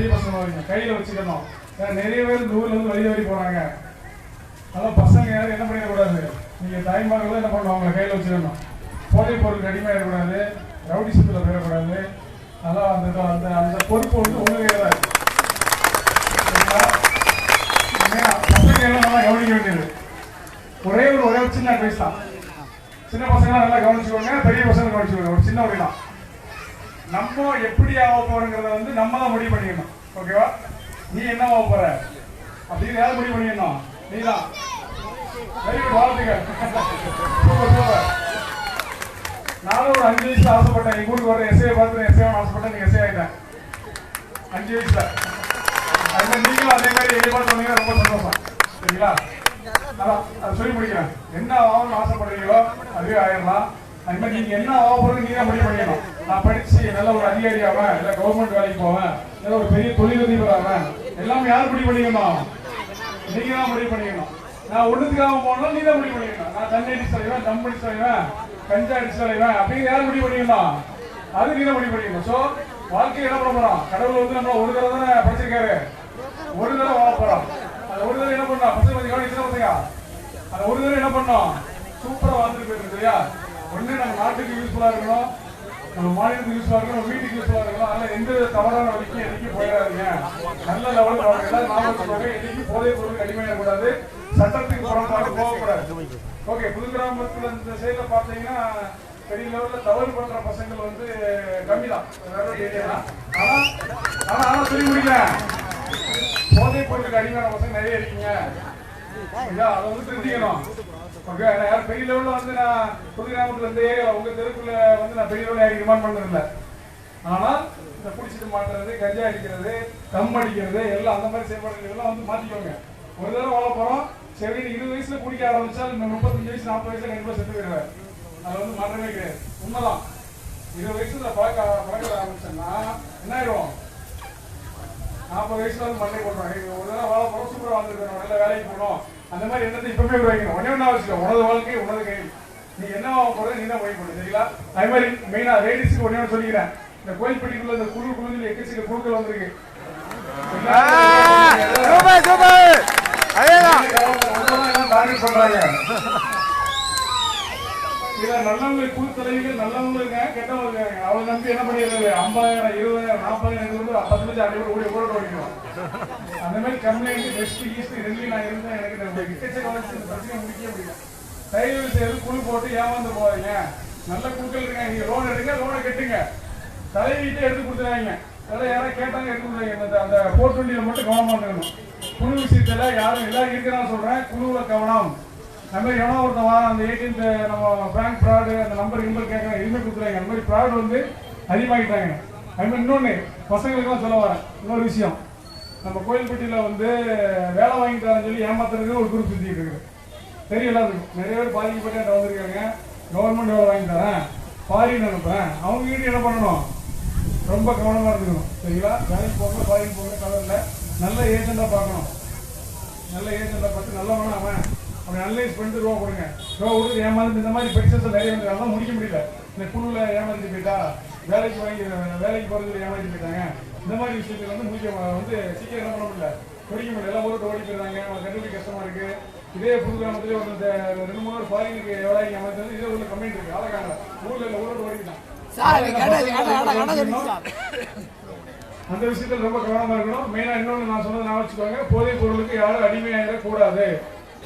பெரிய பசங்க வரீங்க கையில் வச்சுக்கணும். ஏன்னா நிறைய பேர் இந்த ஊர்ல இருந்து வெளியே வரி போறாங்க. அதான் பசங்க யாரும் என்ன பண்ணிடக்கூடாது நீங்க தாய்மார்கள் என்ன பண்ணணும் அவங்களை கையில வச்சுக்கணும். போதைப் பொருள் அடிமையிடக்கூடாது ரவுடி சுத்துல போயிடக்கூடாது. அதான் அந்த அந்த அந்த பொறுப்பு வந்து உங்களுக்கு தான். பசங்க எல்லாம் நல்லா கவனிக்க வேண்டியது. ஒரே ஒரு ஒரே ஒரு சின்ன அட்வைஸ் தான். சின்ன பசங்க நல்லா கவனிச்சுக்கோங்க பெரிய பசங்க கவனிச்சுக்கோங்க. ஒரு சின்ன வழி தான் நம்ம எப்படி ஆக போறோங்கிறத வந்து நம்ம தான் முடிவு பண்ணிக்கணும். ஓகேவா? நீ என்ன ஆக போற? அப்படின்னு யாரும் முடிவு பண்ணிக்கணும்? நீ தான் வெரி குட் வாழ்த்துக்கள். Super super. நானும் ஒரு அஞ்சு வயசுல ஆசைப்பட்டேன். எங்க ஊருக்கு வர எஸ்ஏ பார்த்து எஸ்ஏ ஆசைப்பட்டேன். நீங்க எஸ்ஏ ஆயிட்டேன் அஞ்சு வயசுல. அது மாதிரி நீங்களும் அதே மாதிரி எங்க பார்த்து ரொம்ப சந்தோஷம். சரிங்களா? அதான் அதை சொல்லி முடிக்கிறேன். என்ன ஆகணும்னு ஆசைப்படுறீங்களோ அதுவே ஆயிடலாம். அது மாதிரி நீங்க என்ன ஆக போறது நீங்க தான் முடிவு பண்ணிக்கணும். நான் படிச்சு நல்ல ஒரு அதிகாரி ஆவேன் இல்ல கவர்மெண்ட் வேலைக்கு போவேன் இல்ல ஒரு பெரிய தொழிலதிபர் ஆவேன் எல்லாமே யார் முடிவு பண்ணிக்கணும்? நீங்க தான் முடிவு பண்ணிக்கணும். நான் ஒண்ணுத்துக்காக போனாலும் நீ தான் முடிவு பண்ணிக்கணும். நான் தண்ணி அடிச்சு தலைவேன் தம் அடிச்சு தலைவேன் கஞ்சா அடிச்சு தலைவேன் அப்படின்னு யார் முடிவு பண்ணிக்கணும்? அது நீ தான் முடிவு பண்ணிக்கணும். சோ வாழ்க்கை என்ன பண்ண போறோம் கடவுள் வந்து நம்ம ஒரு தடவை தானே படிச்சிருக்காரு. ஒரு தடவை வாழ போறோம் அந்த ஒரு தடவை என்ன பண்ணோம் பசங்க பத்தி கவனிச்சு பத்தியா அந்த ஒரு தடவை என்ன பண்ணோம்? சூப்பரா வாழ்ந்துட்டு போயிருக்கு இல்லையா? ஒண்ணு நம்ம நாட்டுக்கு யூஸ்ஃபுல்லா இருக்கணும். நம்ம மாநிலத்துக்கு யூஸ் ஆகும் நம்ம வீட்டுக்கு யூஸ் ஆகும் அதனால எந்த தவறான வழிக்கும் எதுக்கு போயிடாதீங்க. நல்ல லெவலில் வாங்க நாமக்கல் ஞாபகம் வச்சுக்கோங்க என்னைக்கு போதைப் பொருளுக்கு கூடாது சட்டத்துக்கு புறம்பாக போகக்கூடாது. ஓகே புது கிராமத்தில் இந்த சைடில் பார்த்தீங்கன்னா பெரிய லெவலில் தவறு பண்ற பசங்கள் வந்து கம்மி தான் வேற ஏரியா தான். ஆனால் சொல்லி முடியல போதை பொருளுக்கு அடிமையான பசங்க நிறைய இருக்கீங்க. ஐயா, வந்து தெரிஞ்சுக்கணும் யாரும் பெரிய லெவல்ல வந்து நான் புது கிராமத்துல இந்த ஏரியால உங்க தெருக்குள்ள வந்து நான் பெரிய லெவல்ல யாரும் டிமாண்ட் பண்றது இல்ல ஆனா இந்த குடிச்சிட்டு மாட்டுறது கஞ்சா அடிக்கிறது கம் அடிக்கிறது எல்லாம் அந்த மாதிரி செயல்பாடுகள் எல்லாம் வந்து மாத்திக்கோங்க. ஒரு தடவை வாழ போறோம். சரி இருபது வயசுல குடிக்க ஆரம்பிச்சா இந்த முப்பத்தஞ்சு வயசு நாற்பது வயசுல கண்டிப்பா செத்து போயிடுவேன் அது வந்து மாற்றமே கிடையாது. உண்மைதான். இருபது வயசுல பழக்க பழக்க ஆரம்பிச்சேன்னா என்ன ஆயிடும் நாற்பது வயசுல வந்து மண்டை போடுறாங்க ஒரு தடவை வாழ போறோம் சூப்பரா வாழ்ந்துருக்கணும் நல்ல வேலைக்கு போகணும் அந்த மாதிரி எண்ணத்தை இப்பவுமே உருவாக்கணும் உடனே ஒன்றா வச்சுக்கோ. உனது வாழ்க்கை உனது கை. நீ என்ன ஆக போறது நீ தான் முடிவு பண்ணு சரிங்களா? அதே மாதிரி மெயினா லேடிஸ்க்கு ஒன்னே ஒன்று சொல்லிக்கிறேன். இந்த கோயில்பட்டிக்குள்ள இந்த குழு குழுவில் எக்கச்சக்க குழுக்கள் வந்திருக்கு சூப்பர் சூப்பர் அதேதான் டார்கெட் பண்றாங்க இதுல நல்லவங்க குழு தலைவிகள் நல்லவங்க இருக்காங்க கெட்டவங்க இருக்காங்க அவளை நம்பி என்ன பண்ணிடுறது? ஐம்பதாயிரம் இருபதாயிரம் நாற்பதாயிரம் இருந்து பத்து லட்சம் அடி ஓடி ஓட ஓடிக்கணும் அந்த மாதிரி கம்ப்ளைண்ட் வெஸ்ட் ஈஸ்ட் ரெண்டுலையும் நான் இருந்தேன் எனக்கு இந்த எக்கச்சக்க வளர்ச்சி இந்த பிரச்சனை முடிக்க முடியல. தயவு செய்து குழு போட்டு ஏமாந்து போவாங்க நல்ல குழுக்கள் இருக்காங்க. நீங்க லோன் எடுங்க லோனை கட்டுங்க. தலைவீட்டே எடுத்து கொடுத்துறாங்க. அதெல்லாம் யாராவது கேட்டாங்க எடுத்து கொடுத்தாங்க அந்த அந்த வண்டியில் மட்டும் கவனமா இருக்கணும் குழு விஷயத்துல யாரும் எல்லாரும் இருக்கிறான்னு சொல்றேன். குழுவில் கவனம். அந்த மாதிரி எவனோ ஒருத்தன் அந்த ஏடிஎம் நம்ம பேங்க் ஃப்ராடு அந்த நம்பர் கிம்பர் கேட்குறாங்க எதுவுமே கொடுத்துறாங்க அந்த மாதிரி ஃப்ராடு வந்து அதிகமாகிட்டாங்க. அதுமாதிரி இன்னொன்று பசங்களுக்கெல்லாம் சொல்ல வரேன். இன்னொரு விஷயம். நம்ம கோயில்பட்டியில் வந்து வேலை வாங்கிட்டாருன்னு சொல்லி ஏமாத்துறதுக்கு ஒரு குரூப் சுற்றிட்டு இருக்குது. தெரியல அதுக்கு நிறைய பேர் பாதிக்கப்பட்டு என்கிட்ட வந்திருக்காங்க. கவர்மெண்ட் வேலை வாங்கி தரேன் ஃபாரின் அனுப்புகிறேன் அவங்க கிட்ட என்ன பண்ணணும்? ரொம்ப கவனமாக இருந்துக்கணும் சரிங்களா? வேலைக்கு போகிற ஃபாரின் போகிற கலரில் நல்ல ஏஜெண்டாக பார்க்கணும். நல்ல ஏஜெண்டாக பார்த்து நல்லவனா அவன். அப்படி அனலைஸ் பண்ணிட்டு ரூபா கொடுங்க. ரூபா கொடுத்து ஏமாந்து இந்த மாதிரி பெட்டிஷன்ஸ் நிறைய வந்து அதெல்லாம் முடிக்க முடியல. இந்த குழுல ஏமாந்து போயிட்டா வேலைக்கு வாங்கி வேலைக்கு போறதுல ஏமாந்து போயிட்டாங்க. இந்த மாதிரி விஷயத்துல வந்து முடிக்க வந்து சீக்கிரம் என்ன பண்ண முடியல. முடிக்க முடியல. எல்லாம் ஊருக்கு ஓடி அவங்க கண்டுபிடி கஷ்டமா இருக்கு. இதே புது கிராமத்திலே ஒரு ரெண்டு மூணு நாள் ஃபாரினுக்கு எவ்வளோ ஏமாந்து இதே ஊர்ல கம்ப்ளைண்ட் இருக்கு. ஆளக்காங்க ஊர்ல இல்ல ஊரோட ஓடிட்டான். அந்த விஷயத்துல ரொம்ப கவனமா இருக்கணும். மெயினா இன்னொன்னு நான் சொன்னது நான் வச்சுக்கோங்க. போதைப் பொருளுக்கு யாரும் அடிமையாயிட கூடாது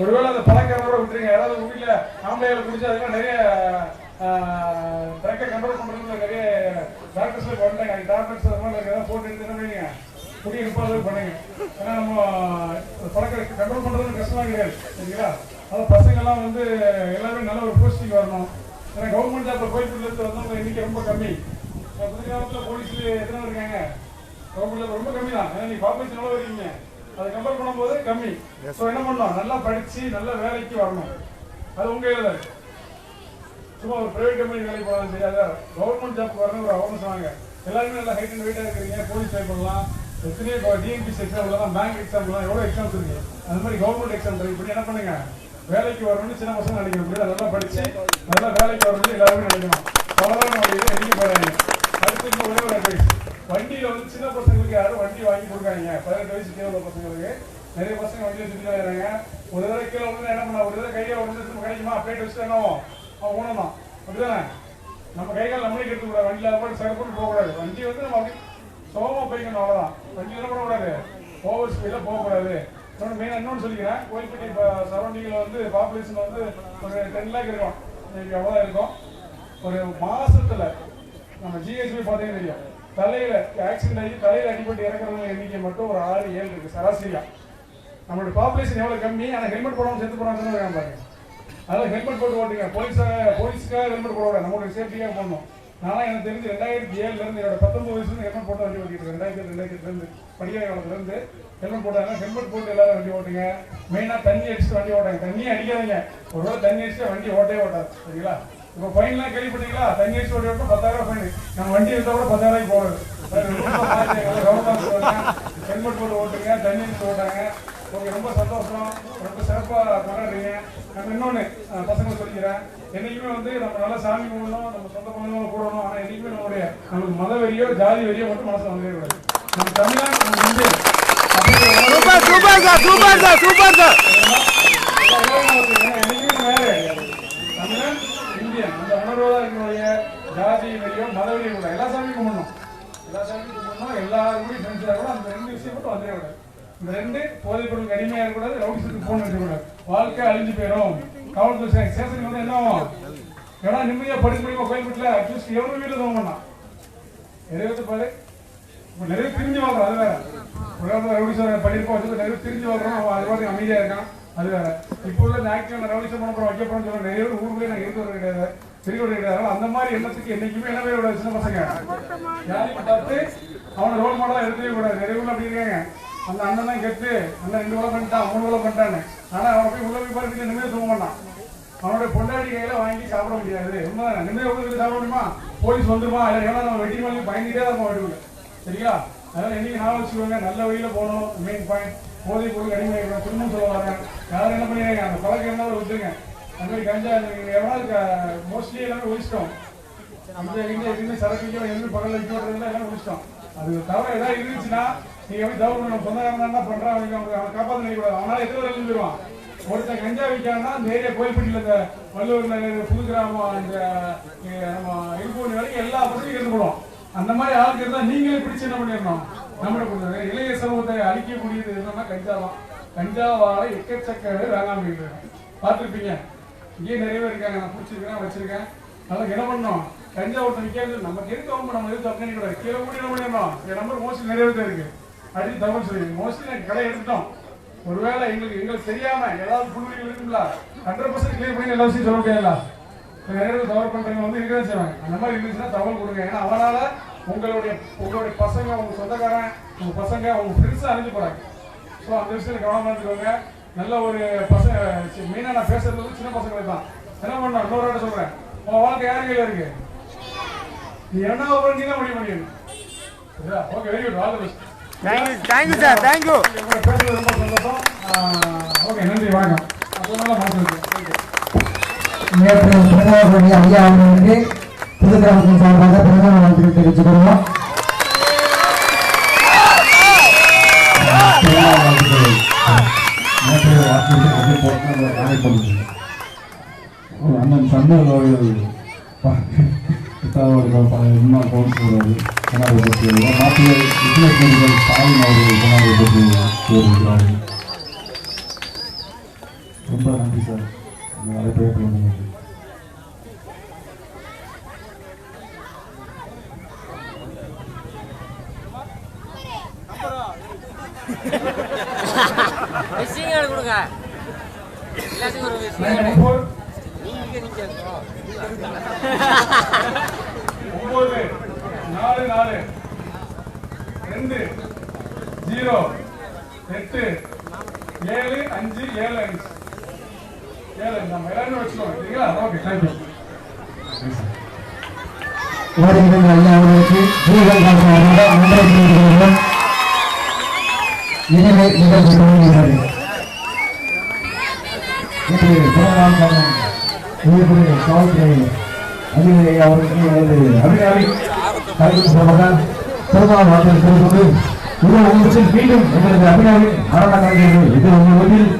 ஒருவேளை அந்த பழக்காரோட விட்டுருங்க யாராவது உங்க வீட்டுல ஆம்பளைகளை குடிச்சு அதுக்கெல்லாம் நிறைய ட்ரக்கை கண்ட்ரோல் பண்ணுறதுல நிறைய டாக்டர்ஸ்ல பண்ணிட்டாங்க அது டாக்டர்ஸ் அதெல்லாம் எதாவது போட்டு எடுத்து என்ன பண்ணுங்க பண்ணுங்க. ஏன்னா நம்ம பழக்க கண்ட்ரோல் பண்ணுறது கஷ்டமாக கிடையாது. சரிங்களா? அதான் பசங்கள்லாம் வந்து எல்லாருமே நல்ல ஒரு போஸ்டிங் வரணும். ஏன்னா கவர்மெண்ட் ஜாப்பில் போயிட்டு இருந்து வந்தவங்க எண்ணிக்கை ரொம்ப கம்மி. புதுக்காலத்தில் போலீஸில் எத்தனை இருக்காங்க? கவர்மெண்ட் ஜாப் ரொம்ப கம்மி தான். ஏன்னா நீங்கள் பாப்புலேஷன் எவ்வளவு இருக்கீங்க. அதை கம்பேர் பண்ணும்போது கம்மி. ஸோ என்ன பண்ணணும் நல்லா படிச்சு நல்ல வேலைக்கு வரணும். அது உங்க கையில தான் இருக்கு. சும்மா ஒரு பிரைவேட் கம்பெனி வேலைக்கு போகலாம் தெரியாத கவர்மெண்ட் ஜாப் வரணும் ஒரு அவசரம் சொன்னாங்க எல்லாருமே நல்லா ஹைட் அண்ட் வெயிட்டா இருக்கிறீங்க போலீஸ் ட்ரை பண்ணலாம். எத்தனையோ டிஎன்பிசி எக்ஸாம்லாம் பேங்க் எக்ஸாம்லாம் எவ்வளோ எக்ஸாம்ஸ் இருக்கு? அந்த மாதிரி கவர்மெண்ட் எக்ஸாம் ட்ரை பண்ணி என்ன பண்ணுங்க? வேலைக்கு வரணும்னு சின்ன பசங்க நினைக்க முடியாது நல்லா படிச்சு நல்லா வேலைக்கு வரணும்னு எல்லாருமே நினைக்கணும். தவறான வழியில எங்கேயும் போறாங்க அடுத்து ஒரே ஒரு அட்வைஸ் வண்டியில் வந்து சின்ன பசங்களுக்கு யாரும் வண்டி வாங்கி கொடுக்காதீங்க. பதினெட்டு வயசு கீழே உள்ள பசங்களுக்கு. நிறைய பசங்க வண்டியில் சுற்றி வராங்க ஒரு தடவை கீழே வந்து என்ன பண்ணலாம் ஒரு தடவை கையை விழுந்து திரும்ப கிடைக்குமா? அப்படியே வச்சுட்டு என்ன அவன் ஊனலாம் அப்படிதானே? நம்ம கை கால் நம்மளே கெடுத்து கூடாது வண்டியில போட்டு சரக்கு போகக்கூடாது. வண்டி வந்து நம்ம அப்படி சோகமா போய்க்கணும் அவ்வளோதான் வண்டி என்ன பண்ணக்கூடாது? ஓவர் ஸ்பீடில் போகக்கூடாது. இன்னொன்று மெயின் இன்னொன்று சொல்லிக்கிறேன். கோயில்பட்டி இப்போ சரௌண்டிங்கில் வந்து பாப்புலேஷன் வந்து ஒரு டென் லேக் இருக்கும். இன்னைக்கு எவ்வளோ இருக்கும். ஒரு மாதத்தில் நம்ம ஜிஹெச்பி பார்த்தீங்கன்னா தெரியும். தலையில ஆக்சிடென்ட் ஆகி தலையில அடிபட்டு இறக்குறவங்க எண்ணிக்கை மட்டும் ஒரு ஆறு ஏழு இருக்கு. சராசரியா. நம்மளுடைய பாப்புலேஷன் எவ்வளவு கம்மி? ஆனால் ஹெல்மெட் போடாமல் செத்து போறாங்கன்னு பாருங்க. அதனால் ஹெல்மெட் போட்டு ஓட்டுங்க. போலீஸாக போலீஸுக்காக ஹெல்மெட் போட நம்மளுடைய சேஃப்டியாக போடணும். நானும் எனக்கு தெரிஞ்சு ரெண்டாயிரத்தி ஏழுல இருந்து என்னோட பத்தொன்பது வயசுல இருந்து ஹெல்மெட் போட்டு வண்டி ஓட்டிட்டு இருக்கேன். ரெண்டாயிரத்தி ரெண்டாயிரத்தி இருந்து படிக்கிற ஹெல்மெட் போட்டாங்க ஹெல்மெட் போட்டு எல்லாரும் வண்டி ஓட்டுங்க. மெயினாக தண்ணி அடிச்சுட்டு வண்டி ஓட்டாங்க. தண்ணி அடிக்காதீங்க. ஒருவேளை தண்ணி அடிச்சுட்டு வண்டி ஓட்டவே ஓட்டாது. சரிங்களா? இப்போ ஃபைன்லாம் கேள்விப்பட்டீங்களா? ஓட்டும் பத்தாயிரம் ஃபைன் நம்ம வண்டி எடுத்தா கூட பத்தாயிரம் போகுது ஹெல்மெட் போட்டு ஓட்டுங்க தண்ணி ஓட்டாங்க. ஓகே ரொம்ப சந்தோஷம். ரொம்ப சிறப்பாக கொண்டாடுறீங்க. நம்ம இன்னொன்று பசங்களை சொல்லிக்கிறேன். என்னைக்குமே வந்து நம்ம நல்லா சாமி கும்பிடணும் நம்ம சொந்த குழந்தைங்கள கூடணும். ஆனால் என்னைக்குமே நம்மளுடைய நமக்கு மத வெறியோ ஜாதி வெறியோ மட்டும் மனசில் வந்துடவே கூடாது நம்ம தமிழ்நாடு நம்ம இந்திய super super super super sir Indian அந்த உணர்வுதான் எங்களுடைய ஜாதி வெறியோ மத வெறியோ கூட எல்லா சாமியும் கும்பிடணும். எல்லா சாமியும் கும்பிடணும் எல்லாருக்கும் ஃப்ரெண்ட்ஸில் கூட அந்த ரெண்டு விஷயம் மட்டும் வந்துடவே இந்த ரெண்டு போதைப் பொருளுக்கு அடிமையாக இருக்கக்கூடாது ரவுடிஸுக்கு போன் இருக்கக்கூடாது வாழ்க்கை அழிஞ்சு போயிடும். காவல்துறை ஸ்டேஷனுக்கு வந்து என்ன ஆகும்? ஏன்னா நிம்மதியாக படிக்க முடியுமா கோயில்பட்டில் அட்லீஸ்ட் எவ்வளோ வீட்டில் தூங்க நிறைய நிறைவேற்ற பாரு. இப்போ நிறைய பிரிஞ்சு வாங்குறோம் அது வேற. உலகத்தில் ரவுடிசம் பண்ணிருப்போம் வச்சு நிறைய பிரிஞ்சு வாங்குறோம் அவன் அது மாதிரி அமைதியா இருக்கான் அது வேற. இப்போ உள்ள இந்த ஆக்டிவ் ரவுடிசம் பண்ண போறோம் சொல்ல நிறைய பேர் ஊருக்குள்ளே நான் இருக்கிறது கிடையாது. இருக்கிறது அந்த மாதிரி எண்ணத்துக்கு என்னைக்குமே என்னவே விடாது சின்ன பசங்க. யாரையும் பார்த்து அவனை ரோல் மாடலாக எடுக்கவே கூடாது. நிறைய ஊர்ல அப்படி இருக்காங்க. அந்த அண்ணன் தான் கெட்டு அண்ணன் ரெண்டு வேலை பண்ணிட்டான் மூணு வேலை பண்ணிட்டான்னு. ஆனால் அவன் போய் உள்ள போய் பார்த்துட்டு நிம்மதியா தூங்க மாட்டான். அவனுடைய பொண்டாடி கையில வாங்கி சாப்பிட முடியாது. உண்மை நிம்மதியா உங்களுக்கு சாப்பிட முடியுமா? போலீஸ் வந்துருமா? இல்லை ஏன்னா நம்ம வெட்டி மாதிரி பயந்துட்டே தான் போயிடுவோம் சரிங்களா அதனால என்னைக்கு நான் வச்சுக்கோங்க. நல்ல வழியில் போகணும். மெயின் பாயிண்ட் போதை பொருள் அடிமை திரும்பவும் சொல்ல வரேன். யாரும் என்ன பண்ணிடுறாங்க அந்த பழக்கம் என்ன விட்டுருங்க. அது மாதிரி கஞ்சா எவ்வளோ மோஸ்ட்லி எல்லாமே ஒழிச்சிட்டோம் அந்த இங்க எதுவுமே சரக்கு விற்க எதுவுமே பகல் விற்க விடுறதுல ஒழிச்சிட்டோம் அது தவிர ஏதாவது இருந்துச்சுன்னா நீங்க எப்படி தவிர நம்ம சொந்தக்காரன் என்ன பண்றான் அவங்க அவங்க அவனை காப்பாற்ற நினைக்கூடாது அவனால எத்தனை வரைக்கும் போயிடுவான் ஒருத்தன் கஞ்சா விற்கான்னா அந்த ஏரியா கோயில்பட்டியில் இந்த வள்ளுவர் நகர் புது கிராமம் இந்த நம்ம இருப்பூர் வரைக்கும் எல்லா பசங்களும் இருந்து போடுவோம் அந்த மாதிரி ஆளுக்கு இருந்தால் நீங்களே பிடிச்சி என்ன பண்ணிடணும் நம்மளை கொடுத்தாங்க இளைய சமூகத்தை அழிக்கக்கூடியது என்னன்னா கஞ்சா தான் கஞ்சாவால எக்கச்சக்க பேர் வேளாண் இருக்காங்க பார்த்துருப்பீங்க இங்கே நிறைய பேர் இருக்காங்க. நான் பிடிச்சிருக்கேன் வச்சிருக்கேன். அதெல்லாம் என்ன பண்ணோம் கஞ்சா ஒருத்தன் விற்காது நம்ம எதுக்கு அவங்க நம்ம எதுவும் தப்பு கூடாது கீழே கூட என்ன பண்ணிடணும் என் நம்பர் மோஸ்ட்லி நிறைய பேர் இருக்கு. அடி தகவல் சொல்லி. மோஸ்ட்லி நாங்கள் கடை எடுத்துட்டோம். ஒருவேளை எங்களுக்கு எங்களுக்கு தெரியாம ஏதாவது புள்ளிகள் இருக்குங்களா ஹண்ட்ரட் பர்சன்ட் கிளியர் பண்ணி எல்லா விஷயம் சொல்ல முடியாதுல்ல? நிறைய பேர் தவறு பண்றவங்க வந்து இருக்கதான் செய்வாங்க. அந்த மாதிரி இருந்துச்சுன்னா தகவல் கொடுங்க. ஏன்னா அவனால உங்களுடைய உங்களுடைய பசங்க உங்க சொந்தக்காரன் உங்க பசங்க உங்க ஃப்ரெண்ட்ஸ் அழிஞ்சு போறாங்க. ஸோ அந்த விஷயத்தில் கவனமாக இருந்துக்கோங்க. நல்ல ஒரு பசங்க மெயினாக நான் பேசுறது வந்து சின்ன பசங்களுக்கு தான். என்ன பண்ணணும்? இன்னொரு வாட்டி சொல்றேன். உன் வாழ்க்கை யார் கையில இருக்கு? நீ என்ன ஒரு நீ தான் முடிவு okay very good all the best thank you thank you sir thank you பேசுறது ரொம்ப சந்தோஷம். ஓகே நன்றி. வணக்கம் அப்போ நல்லா மாற்றம் ஓகே நேற்று பிரதமர் ஐயா அவர்களுக்கு புது கிராமத்தின் சார்பாக பிரதம வாழ்த்துக்கள் தெரிவித்துக் வாக்குறுதி காரைப்பள்ளி ஒரு அண்ணன் சண்முக அவர்கள் அவர்கள் பல ஸ்டாலின் அவர்கள் ஜனாதிபதி கூறுகிறார்கள் ரொம்ப நன்றி சார் அழைப்பை கொடுங்க எல்லாத்துக்கும் ஒரு விசிங் நைன் கார்டு ஃபோர் நீங்க நீங்க ஒன்பது நாலு நாலு ரெண்டு ஜீரோ எட்டு ஏழு அஞ்சு ஏழு அஞ்சு ஏழு அஞ்சு. நம்ம எல்லாருமே வச்சுக்கோங்க சரிங்களா ஓகே தேங்க்யூ வருகின்ற ஐயா அவர்களுக்கு புதுகள் நன்றி எனவே நிகழ்ச்சி தொடங்குகிறது இன்று பிறந்தநாள் காணும் உயிர்ப்புடைய காவல்துறை அதிகாரி அவர்களுக்கு எனது அபிநவி கைது போவதால் பெருமாள் வார்த்தையில் தெரிவித்து இது உங்களுக்கு மீண்டும் எங்களது அபிநவி மரண கலைஞர்கள் இது உங்கள் வீட்டில்